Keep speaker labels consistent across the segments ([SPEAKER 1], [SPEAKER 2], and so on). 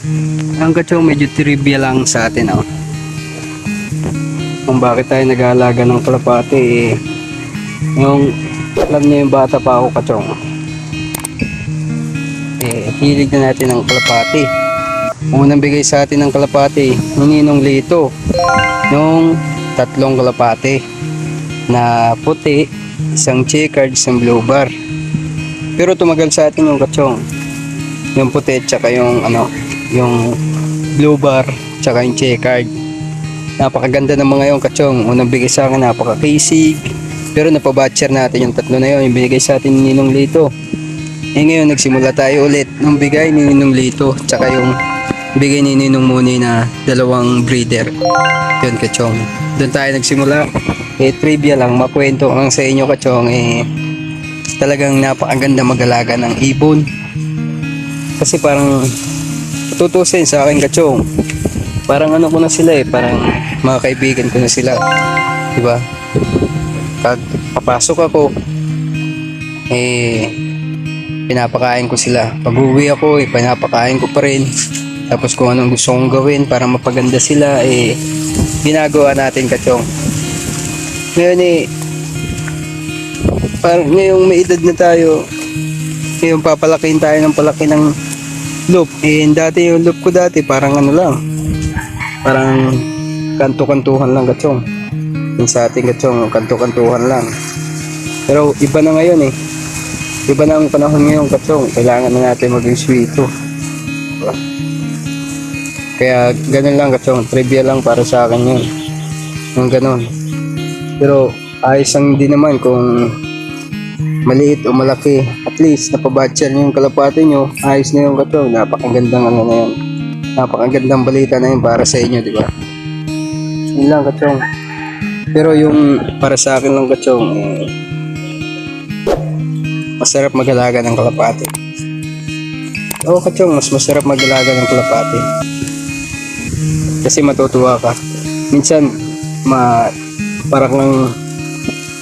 [SPEAKER 1] Ngayon kachong medyo trivia lang sa atin oh. Kung bakit tayo nag-aalaga ng kalapati eh. Yung alam niyo yung bata pa ako kachong. Eh, hilig na natin ng kalapati. Unang bigay sa atin ng kalapati, nininong lito. Yung tatlong kalapati na puti, isang checkered, isang blue bar. Pero tumagal sa atin yung kachong. Yung puti tsaka yung ano, yung blue bar tsaka yung checkered. Napakaganda ng mga yung kachong. Unang bigay sa akin napakakisig. Pero napabatcher natin yung tatlo na yun. Yung binigay sa atin ni Ninong Lito. Eh ngayon nagsimula tayo ulit nung bigay ni Ninong Lito tsaka yung bigay ni Ninong Muni na dalawang breeder. Yun kachong. Doon tayo nagsimula. Eh trivia lang, makwento lang sa inyo kachong eh talagang napakaganda mag-alaga ng ibon. Kasi parang tutusin sa akin kachong. Parang ano ko na sila eh, parang mga kaibigan ko na sila. Diba? Pag papasok ako, eh, pinapakain ko sila. Pag uwi ako, eh, pinapakain ko pa rin. Tapos kung anong gusto kong gawin para mapaganda sila, eh, ginagawa natin kachong. Ngayon eh, parang ngayong may edad na tayo, ngayon papalakin tayo ng palaki ng loop. Eh, dati yung loop ko dati, parang ano lang, parang kanto-kantuhan lang kachong. Yung sa ating kachong, kanto-kantuhan lang. Pero iba na ngayon eh. Iba na ang panahon ngayon kachong. Kailangan na natin maging sweeto. Kaya ganun lang kachong. Trivia lang para sa akin yun. Yung ganun. Pero ayos ang din naman kung maliit o malaki. At least napabatcher niyo yung kalapati nyo. Ayos na yung kachong. Napakagandang ano na yun. Napakagandang balita na yun para sa inyo, di ba? Yun lang kachong. Pero yung para sa akin lang kachong, eh, masarap mag-alaga ng kalapati. Oo kachong, mas masarap mag-alaga ng kalapati. Kasi matutuwa ka. Minsan, ma, parang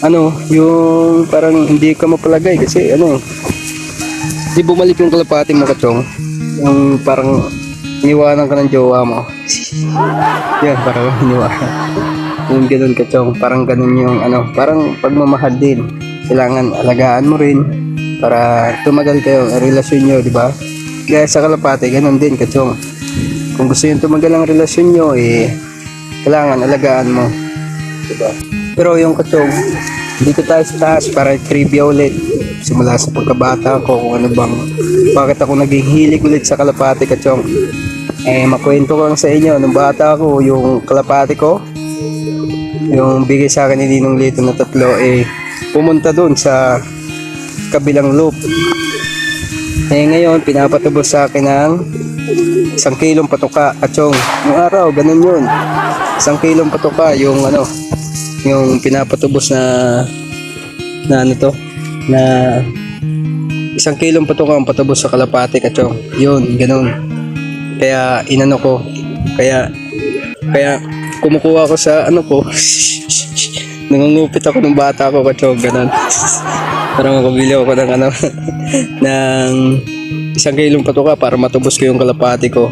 [SPEAKER 1] ano, yung parang hindi ka mapalagay kasi ano, di bumalik yung kalapati mo kachong. Yung parang iniwanan ka ng jowa mo. Yan, parang iniwanan. Yung ganun kachong, parang ganun yung ano, parang pagmamahal din. Kailangan alagaan mo rin para tumagal kayo ang relasyon nyo, di ba? Kaya sa kalapate, ganun din kachong. Kung gusto yung tumagal ang relasyon nyo, eh, kailangan alagaan mo. Di ba? Pero yung kachong, dito tayo sa taas para trivia ulit. Simula sa pagkabata ko, kung ano bang, bakit ako naging hilig ulit sa kalapate kachong. Eh, makwento ko lang sa inyo, nung bata ako, yung kalapate ko, yung bigay sa akin ni Ninong Lito na tatlo eh pumunta doon sa kabilang loop eh ngayon pinapatubos sa akin ng isang kilong patuka at yung araw ganun yun isang kilong patuka yung ano yung pinapatubos na na ano to na isang kilong patuka ang patubos sa kalapate kachong. Yun ganun. Kaya inano ko kaya kaya kumukuha ko sa ano ko nangungupit ako ng bata ko kachog ganun. Para makabili ako ng ano ng isang kilong patuka para matubos ko yung kalapati ko